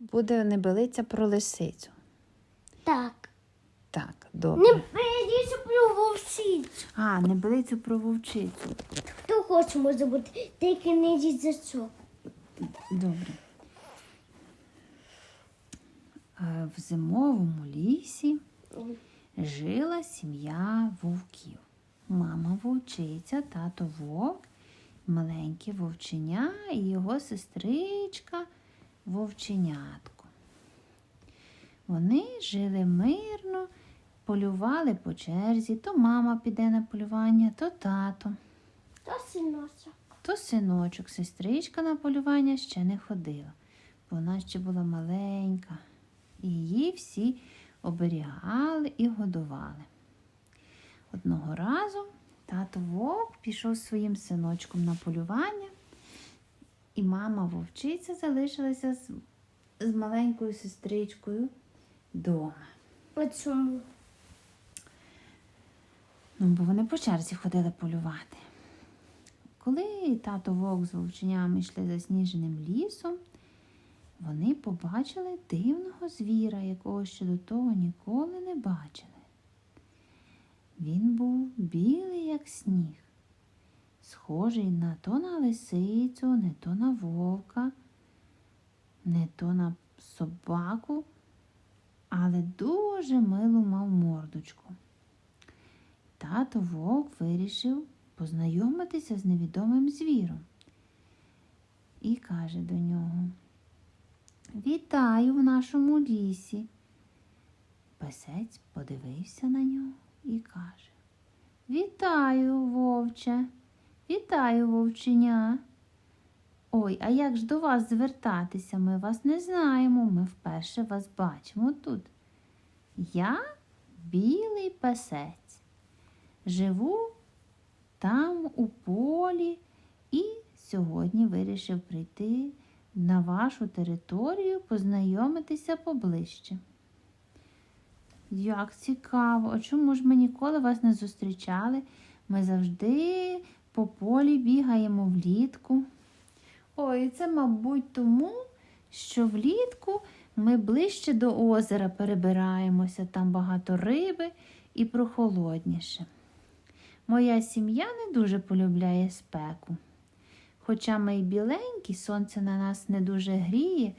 буде небелиця про лисицю. Так. Так, добре. Не перейдіть про вовсицю. А, небелицю про вовчицю. Хто хоче може бути, тільки не йдіть за цього. Добре. Е, В зимовому лісі жила сім'я вовків. Мама вовчиця, тато вовк, маленьке вовченя і його сестричка вовченятко. Вони жили мирно, полювали по черзі, то мама піде на полювання, то тато. То синочок. То синочок, сестричка на полювання ще не ходила, бо вона ще була маленька, і її всі оберігали і годували. Одного разу тато вовк пішов зі своїм синочком на полювання, і мама вовчиця залишилася з, з маленькою сестричкою вдома. Чому? Ну, бо вони по черзі ходили полювати. Коли тато вовк з вовченями йшли засніженим лісом, вони побачили дивного звіра, якого ще до того ніколи не бачили. Він був білий, як сніг, схожий не то на лисицю, не то на вовка, не то на собаку, але дуже милу мав мордочку. Тато вовк вирішив познайомитися з невідомим звіром і каже до нього: Вітаю в нашому лісі. Песець подивився на нього і каже: Вітаю, вовче, вітаю, вовченя. Ой, а як ж до вас звертатися? Ми вас не знаємо, ми вперше вас бачимо тут. Я білий песець. Живу там у полі і сьогодні вирішив прийти на вашу територію познайомитися поближче. Як цікаво, а чому ж ми ніколи вас не зустрічали? Ми завжди по полі бігаємо влітку. Ой, це, мабуть, тому, що влітку ми ближче до озера перебираємося, там багато риби і прохолодніше. Моя сім'я не дуже полюбляє спеку. Хоча ми й біленькі, сонце на нас не дуже гріє,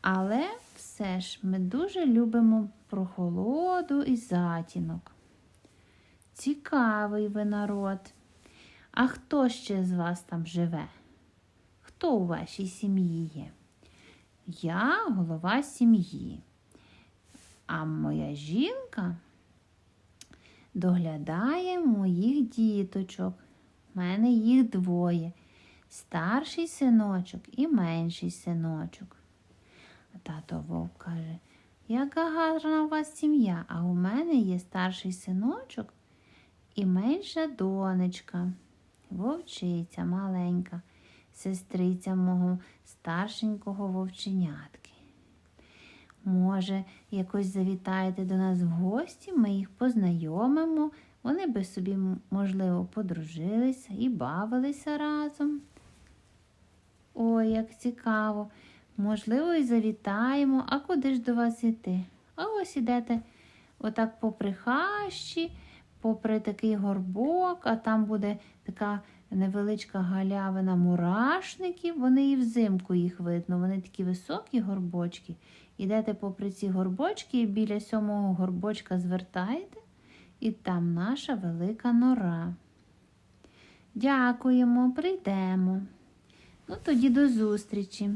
але все ж ми дуже любимо прохолоду і затінок. Цікавий ви народ. А хто ще з вас там живе? Хто у вашій сім'ї є? Я голова сім'ї, а моя жінка доглядає моїх діточок. У мене їх двоє. Старший синочок і менший синочок. Тато вовк каже, яка гарна у вас сім'я, а у мене є старший синочок і менша донечка, вовчиця маленька, сестриця мого старшенького вовченятки. Може, якось завітаєте до нас в гості, ми їх познайомимо, вони би собі, можливо, подружилися і бавилися разом. Ой, як цікаво. Можливо, і завітаємо, а куди ж до вас іти? А ось ідете отак попри хащі, попри такий горбок, а там буде така невеличка галявина мурашників. Вони і взимку їх видно. Вони такі високі горбочки. Ідете попри ці горбочки і біля сьомого горбочка звертаєте, і там наша велика нора. Дякуємо, прийдемо. Ну, тоді до зустрічі.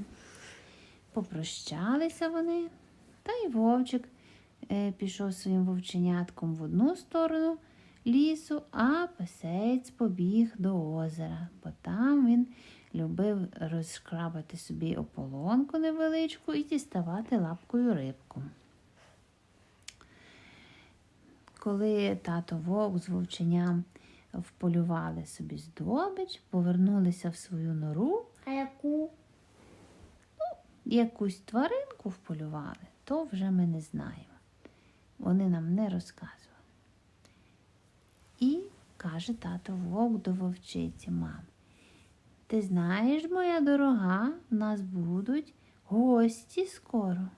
Попрощалися вони, та й вовчик е, пішов своїм вовченятком в одну сторону лісу, а песець побіг до озера, бо там він любив розшкрабати собі ополонку невеличку і діставати лапкою рибку. Коли тато вовк з вовченям вполювали собі здобич, повернулися в свою нору, А яку? якусь тваринку вполювали, то вже ми не знаємо. Вони нам не розказували. І каже тато вовк до вовчиці, мам, ти знаєш, моя дорога, нас будуть Гості скоро.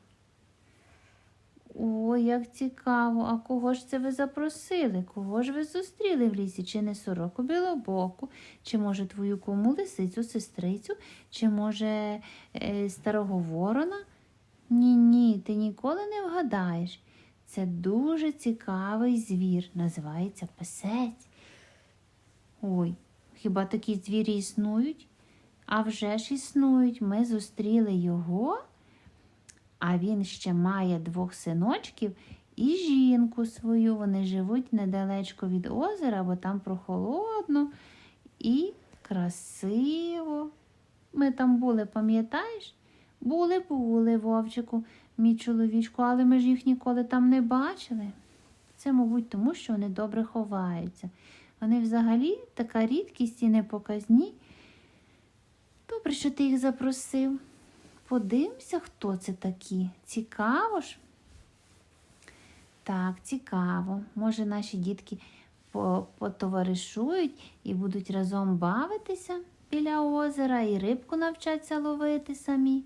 Ой, як цікаво, а кого ж це ви запросили? Кого ж ви зустріли в лісі? Чи не сороку білобоку, чи може твою кому лисицю, сестрицю, чи може е, старого ворона? Ні, ні, ти ніколи не вгадаєш. Це дуже цікавий звір, називається песець. Ой, хіба такі звірі існують? А вже ж існують. Ми зустріли його, а він ще має двох синочків і жінку свою. Вони живуть недалечко від озера, бо там прохолодно і красиво. Ми там були, пам'ятаєш? Були, були, Вовчику, мій чоловічку, але ми ж їх ніколи там не бачили. Це, мабуть, тому що вони добре ховаються. Вони взагалі така рідкість і непоказні. Добре, що ти їх запросив. Подивимося, хто це такі. Цікаво ж? Так, цікаво. Може, наші дітки потоваришують і будуть разом бавитися біля озера і рибку навчаться ловити самі.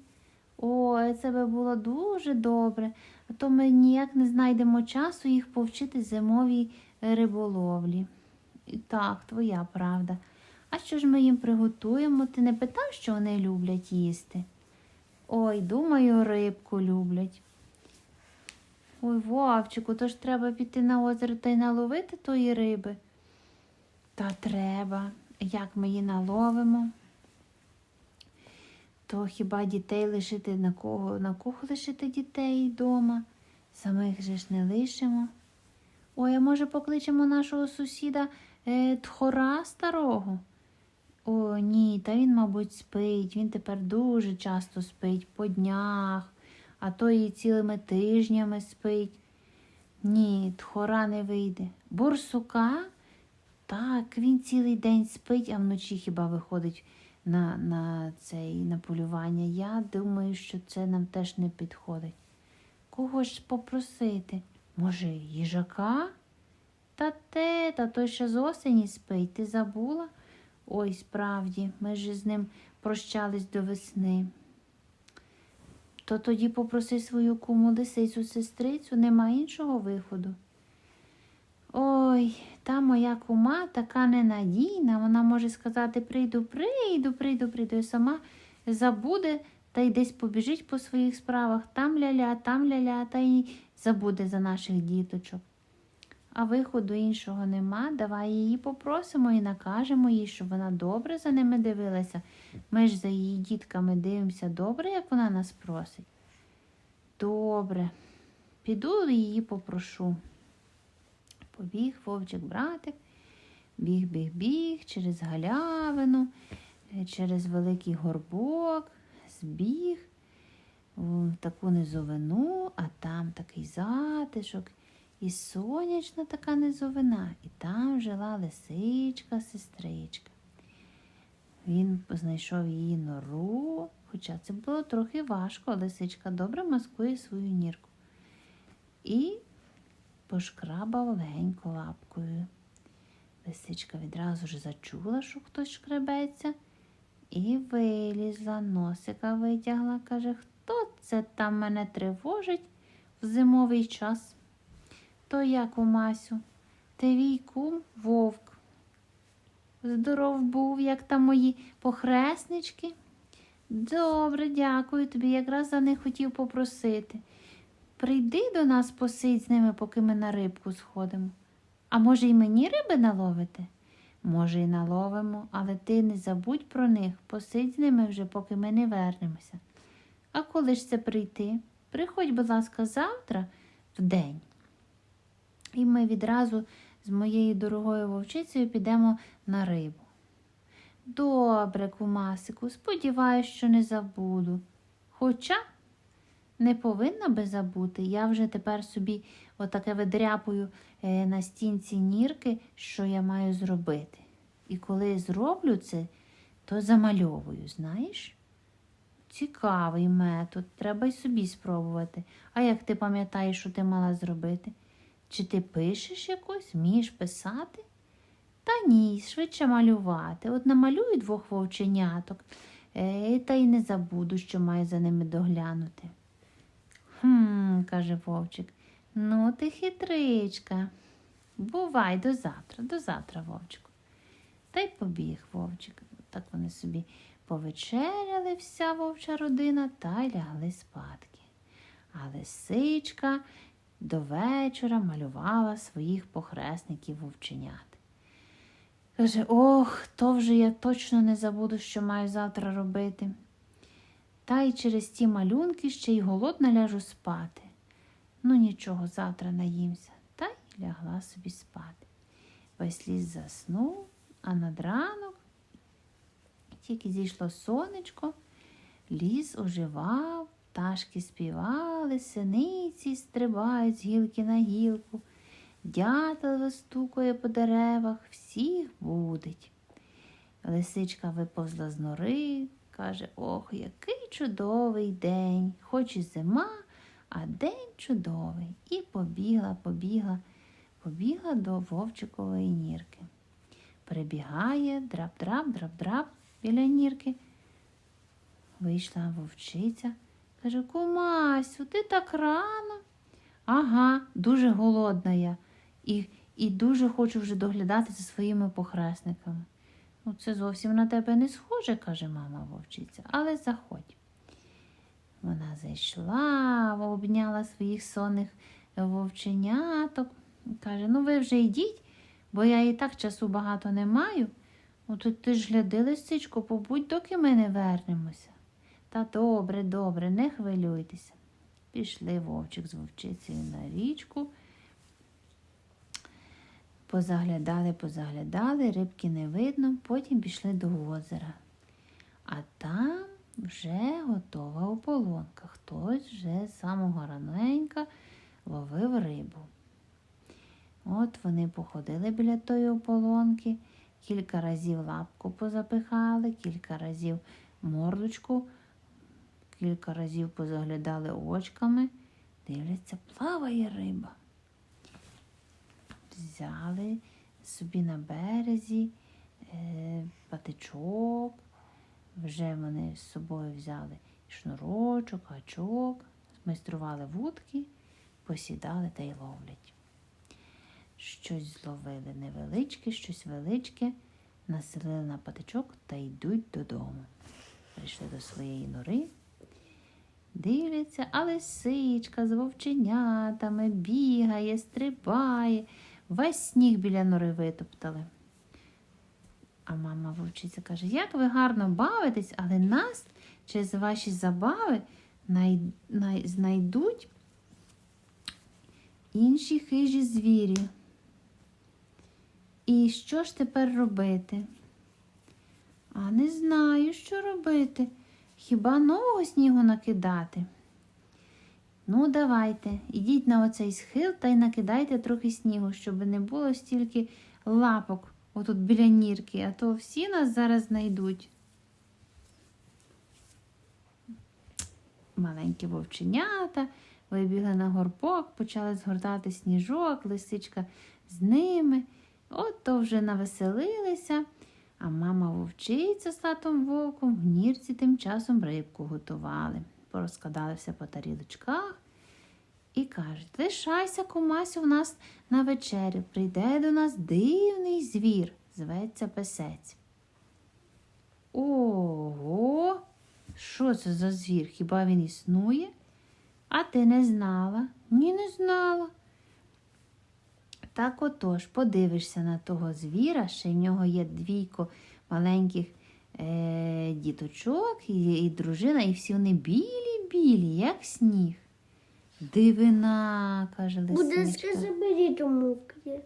Ой, це би було дуже добре, а то ми ніяк не знайдемо часу їх повчити зимовій риболовлі. І так, твоя правда. А що ж ми їм приготуємо? Ти не питав, що вони люблять їсти? Ой, думаю, рибку люблять. Ой, Вовчику, то ж треба піти на озеро та й наловити тої риби. Та треба. Як ми її наловимо? То хіба дітей лишити на кого? На кого лишити дітей вдома? Самих же ж не лишимо. Ой, а може покличемо нашого сусіда е, тхора старого? О, ні, та він, мабуть, спить. Він тепер дуже часто спить по днях, а то і цілими тижнями спить. Ні, тхора не вийде. Бурсука? Так, він цілий день спить, а вночі хіба виходить на, на цей на полювання. Я думаю, що це нам теж не підходить. Кого ж попросити? Може, їжака? Та те, та той ще з осені спить, ти забула? Ой, справді, ми ж з ним прощались до весни. То тоді попроси свою куму лисицю сестрицю, нема іншого виходу. Ой, та моя кума така ненадійна, вона може сказати прийду, прийду, прийду, прийду, і сама забуде та й десь побіжить по своїх справах, там ля-ля, там ля-ля, та й забуде за наших діточок. А виходу іншого нема, давай її попросимо і накажемо їй, щоб вона добре за ними дивилася. Ми ж за її дітками дивимося добре, як вона нас просить. Добре, піду її попрошу. Побіг вовчик братик, біг, біг, біг через галявину, е, через великий горбок, збіг в таку низовину, а там такий затишок. І сонячна така низовина, і там жила лисичка, сестричка. Він знайшов її нору, хоча це було трохи важко, лисичка добре маскує свою нірку. І пошкрабав легенько лапкою. Лисичка відразу ж зачула, що хтось шкребеться, і вилізла, носика витягла, каже, хто це там мене тривожить в зимовий час? То як у Масю, твій кум вовк. Здоров був, як там мої похреснички. Добре, дякую тобі, якраз за них хотів попросити. Прийди до нас посидь з ними, поки ми на рибку сходимо. А може, й мені риби наловити? Може, й наловимо, але ти не забудь про них, посидь з ними вже, поки ми не вернемося. А коли ж це прийти? Приходь, будь ласка, завтра в день. І ми відразу з моєю дорогою вовчицею підемо на рибу. Добре, кумасику, сподіваюсь, що не забуду. Хоча не повинна би забути, я вже тепер собі отаке видряпую е, на стінці нірки, що я маю зробити. І коли зроблю це, то замальовую, знаєш? Цікавий метод, треба й собі спробувати. А як ти пам'ятаєш, що ти мала зробити? Чи ти пишеш якось, вмієш писати? Та ні, швидше малювати. От намалюю двох вовченяток, Е, та й не забуду, що маю за ними доглянути. Хм, каже вовчик. Ну, ти хитричка. Бувай до завтра, до завтра, вовчику. Та й побіг вовчик. Так вони собі повечеряли вся вовча родина та й лягли спадки. А лисичка до вечора малювала своїх похресників вовченят. Каже, ох, то вже я точно не забуду, що маю завтра робити. Та й через ті малюнки ще й голодна ляжу спати. Ну нічого, завтра наїмся. Та й лягла собі спати. Весь ліс заснув, а над ранок тільки зійшло сонечко, ліс оживав, пташки співали, синиці стрибають з гілки на гілку, дятел вистукує по деревах, всіх будить. Лисичка виповзла з нори, каже, ох, який чудовий день, хоч і зима, а день чудовий. І побігла, побігла, побігла до вовчикової нірки. Прибігає, драп-драп, драп-драп біля нірки. Вийшла вовчиця, каже, кумасю, ти так рано. Ага, дуже голодна я і, і дуже хочу вже доглядати за своїми похресниками. Ну, це зовсім на тебе не схоже, каже мама вовчиця, але заходь. Вона зайшла, обняла своїх сонних вовченяток. Каже, ну ви вже йдіть, бо я і так часу багато не маю. Ну, ти ж гляди, лисичко, побудь, доки ми не вернемося. Та добре, добре, не хвилюйтеся. Пішли вовчик з вовчицею на річку. Позаглядали, позаглядали, рибки не видно, потім пішли до озера. А там вже готова ополонка. Хтось вже з самого раненька ловив рибу. От вони походили біля тої ополонки, кілька разів лапку позапихали, кілька разів мордочку, кілька разів позаглядали очками. Дивляться, плаває риба. Взяли собі на березі е, патичок, вже вони з собою взяли шнурочок, гачок, змайстрували вудки, посідали та й ловлять. Щось зловили невеличке, щось величке, населили на патичок та йдуть додому. Прийшли до своєї нори, дивляться, а лисичка з вовченятами бігає, стрибає, весь сніг біля нори витоптали. А мама вовчиця каже, як ви гарно бавитесь, але нас через ваші забави най... Най... знайдуть інші хижі звірі. І що ж тепер робити? А не знаю, що робити. Хіба нового снігу накидати? Ну, давайте, ідіть на оцей схил та й накидайте трохи снігу, щоб не було стільки лапок отут біля нірки, а то всі нас зараз знайдуть. Маленькі вовченята вибігли на горбок, почали згортати сніжок, лисичка з ними. От то вже навеселилися, а мама вовчиця з татом вовком в нірці тим часом рибку готували. Порозкладали все по тарілочках і кажуть, лишайся, кумасю, в нас на вечерю. Прийде до нас дивний звір, зветься песець. Ого, що це за звір? Хіба він існує? А ти не знала? Ні, не знала. Так отож, подивишся на того звіра, ще в нього є двійко маленьких е- діточок і, і дружина, і всі вони білі-білі, як сніг. Дивина, каже лисичка. заберіть у муки.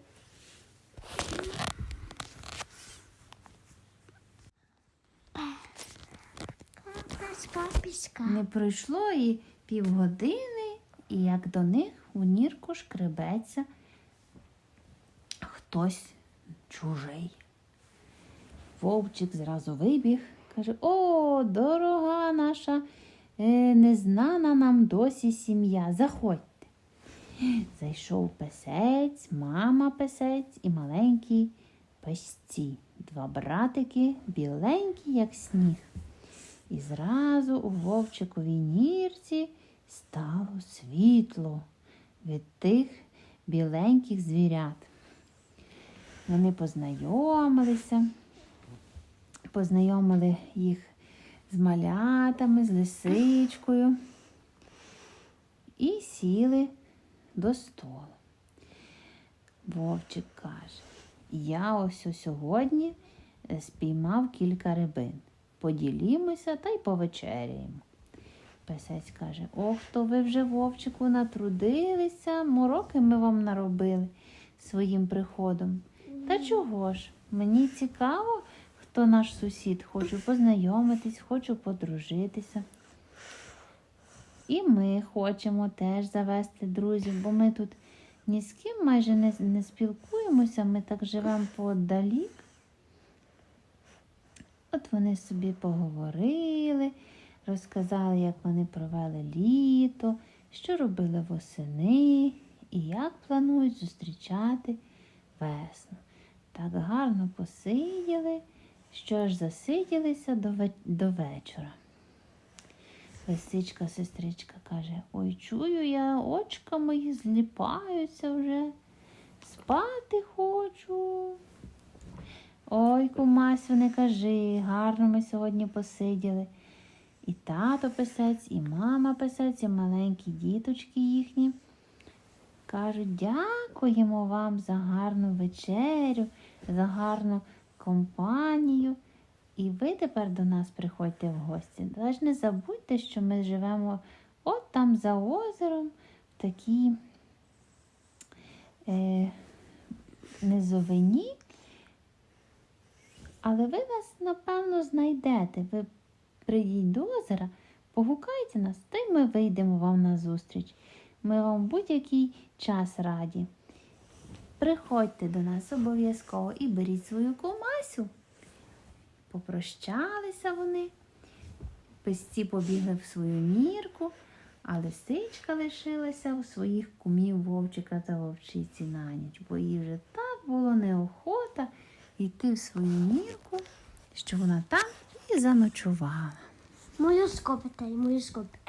Не пройшло і півгодини, і як до них у нірку шкребеться хтось чужий. Вовчик зразу вибіг, каже: О, дорога наша, незнана нам досі сім'я. Заходьте. Зайшов песець, мама песець і маленькі песці. Два братики, біленькі, як сніг. І зразу у вовчиковій нірці стало світло від тих біленьких звірят. Вони познайомилися, познайомили їх з малятами, з лисичкою і сіли до столу. Вовчик каже, я ось сьогодні е, спіймав кілька рибин. Поділімося та й повечеряємо. Песець каже, ох, то ви вже вовчику натрудилися, мороки ми вам наробили своїм приходом. Та чого ж? Мені цікаво, хто наш сусід, хочу познайомитись, хочу подружитися. І ми хочемо теж завести друзів, бо ми тут ні з ким майже не, не спілкуємося, ми так живемо подалік. От вони собі поговорили, розказали, як вони провели літо, що робили восени і як планують зустрічати весну. Так гарно посиділи, що аж засиділися до, ве- до вечора. Лисичка, сестричка каже, ой, чую я, очка мої зліпаються вже. Спати хочу. Ой, кумасю, не кажи, гарно ми сьогодні посиділи. І тато писець, і мама писець, і маленькі діточки їхні. Кажуть, дякуємо вам за гарну вечерю, за гарну компанію. І ви тепер до нас приходьте в гості. Але ж не забудьте, що ми живемо от там за озером, в такій е, низовині. Але ви нас, напевно, знайдете. Ви прийдіть до озера, погукайте нас, та й ми вийдемо вам на зустріч. Ми вам будь-який час раді. Приходьте до нас обов'язково і беріть свою комасю. Попрощалися вони, песці побігли в свою нірку, а лисичка лишилася у своїх кумів вовчика та вовчиці на ніч, бо їй вже так було неохота йти в свою нірку, що вона там і заночувала. Мою скопити, мою скопити.